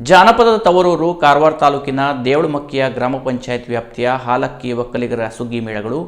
ಜಾನಪದದ ತವರೂರು ಕಾರವಾರ ತಾಲೂಕಿನ ದೇವಳಮಕ್ಕಿಯ ಗ್ರಾಮ ಪಂಚಾಯತ್ ವ್ಯಾಪ್ತಿಯ ಹಾಲಕ್ಕಿ ಒಕ್ಕಲಿಗರ ಸುಗ್ಗಿ ಮೇಳಗಳು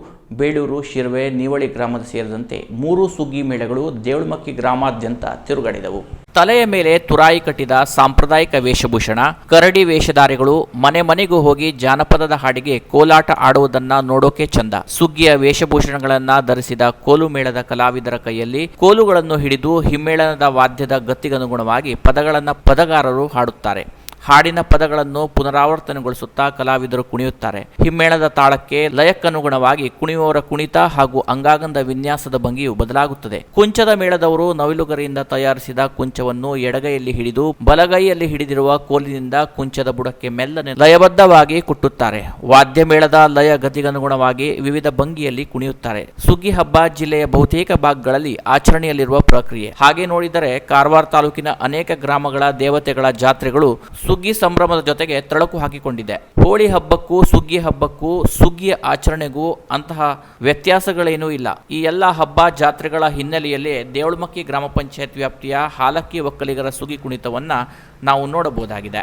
ಬೇಳೂರು, ಶಿರ್ವೆ ನೀವಳಿ ಗ್ರಾಮದ ಸೇರಿದಂತೆ ಮೂರು ಸುಗ್ಗಿ ಮೇಳಗಳು ದೇವಳಮಕ್ಕಿ ಗ್ರಾಮಾದ್ಯಂತ ತಿರುಗಾಡಿದವು. ತಲೆಯ ಮೇಲೆ ತುರಾಯಿ ಕಟ್ಟಿದ ಸಾಂಪ್ರದಾಯಿಕ ವೇಷಭೂಷಣ, ಕರಡಿ ವೇಷಧಾರಿಗಳು ಮನೆ ಮನೆಗೂ ಹೋಗಿ ಜಾನಪದದ ಹಾಡಿಗೆ ಕೋಲಾಟ ಆಡುವುದನ್ನ ನೋಡೋಕೆ ಚಂದ. ಸುಗ್ಗಿಯ ವೇಷಭೂಷಣಗಳನ್ನ ಧರಿಸಿದ ಕೋಲು ಮೇಳದ ಕಲಾವಿದರ ಕೈಯಲ್ಲಿ ಕೋಲುಗಳನ್ನು ಹಿಡಿದು ಹಿಮ್ಮೇಳನದ ವಾದ್ಯದ ಗತಿಗನುಗುಣವಾಗಿ ಪದಗಳನ್ನು ಪದಗಾರರು ಹಾಡುತ್ತಾರೆ. ಹಾಡಿನ ಪದಗಳನ್ನು ಪುನರಾವರ್ತನೆಗೊಳಿಸುತ್ತಾ ಕಲಾವಿದರು ಕುಣಿಯುತ್ತಾರೆ. ಹಿಮ್ಮೇಳದ ತಾಳಕ್ಕೆ ಲಯಕ್ಕನುಗುಣವಾಗಿ ಕುಣಿಯುವವರ ಕುಣಿತ ಹಾಗೂ ಅಂಗಾಗಂದ ವಿನ್ಯಾಸದ ಭಂಗಿಯು ಬದಲಾಗುತ್ತದೆ. ಕುಂಚದ ಮೇಳದವರು ನವಿಲುಗರಿಯಿಂದ ತಯಾರಿಸಿದ ಕುಂಚವನ್ನು ಎಡಗೈಯಲ್ಲಿ ಹಿಡಿದು ಬಲಗೈಯಲ್ಲಿ ಹಿಡಿದಿರುವ ಕೋಲಿನಿಂದ ಕುಂಚದ ಬುಡಕ್ಕೆ ಮೆಲ್ಲನೆ ಲಯಬದ್ಧವಾಗಿ ಕುಟ್ಟುತ್ತಾರೆ. ವಾದ್ಯ ಮೇಳದ ಲಯ ಗತಿಗನುಗುಣವಾಗಿ ವಿವಿಧ ಭಂಗಿಯಲ್ಲಿ ಕುಣಿಯುತ್ತಾರೆ. ಸುಗ್ಗಿ ಹಬ್ಬ ಜಿಲ್ಲೆಯ ಬಹುತೇಕ ಭಾಗಗಳಲ್ಲಿ ಆಚರಣೆಯಲ್ಲಿರುವ ಪ್ರಕ್ರಿಯೆ. ಹಾಗೆ ನೋಡಿದರೆ ಕಾರವಾರ ತಾಲೂಕಿನ ಅನೇಕ ಗ್ರಾಮಗಳ ದೇವತೆಗಳ ಜಾತ್ರೆಗಳು ಸುಗ್ಗಿ ಸಂಭ್ರಮದ ಜೊತೆಗೆ ತಳಕು ಹಾಕಿಕೊಂಡಿದೆ. ಹೋಳಿ ಹಬ್ಬಕ್ಕೂ, ಸುಗ್ಗಿ ಹಬ್ಬಕ್ಕೂ ಸುಗ್ಗಿಯ ಆಚರಣೆಗೂ ಅಂತಹ ವ್ಯತ್ಯಾಸಗಳೇನೂ ಇಲ್ಲ. ಈ ಎಲ್ಲ ಹಬ್ಬ ಜಾತ್ರೆಗಳ ಹಿನ್ನೆಲೆಯಲ್ಲಿ ದೇವಳಮಕ್ಕಿ ಗ್ರಾಮ ಪಂಚಾಯತ್ ವ್ಯಾಪ್ತಿಯ ಹಾಲಕ್ಕಿ ಒಕ್ಕಲಿಗರ ಸುಗ್ಗಿ ಕುಣಿತವನ್ನ ನಾವು ನೋಡಬಹುದಾಗಿದೆ.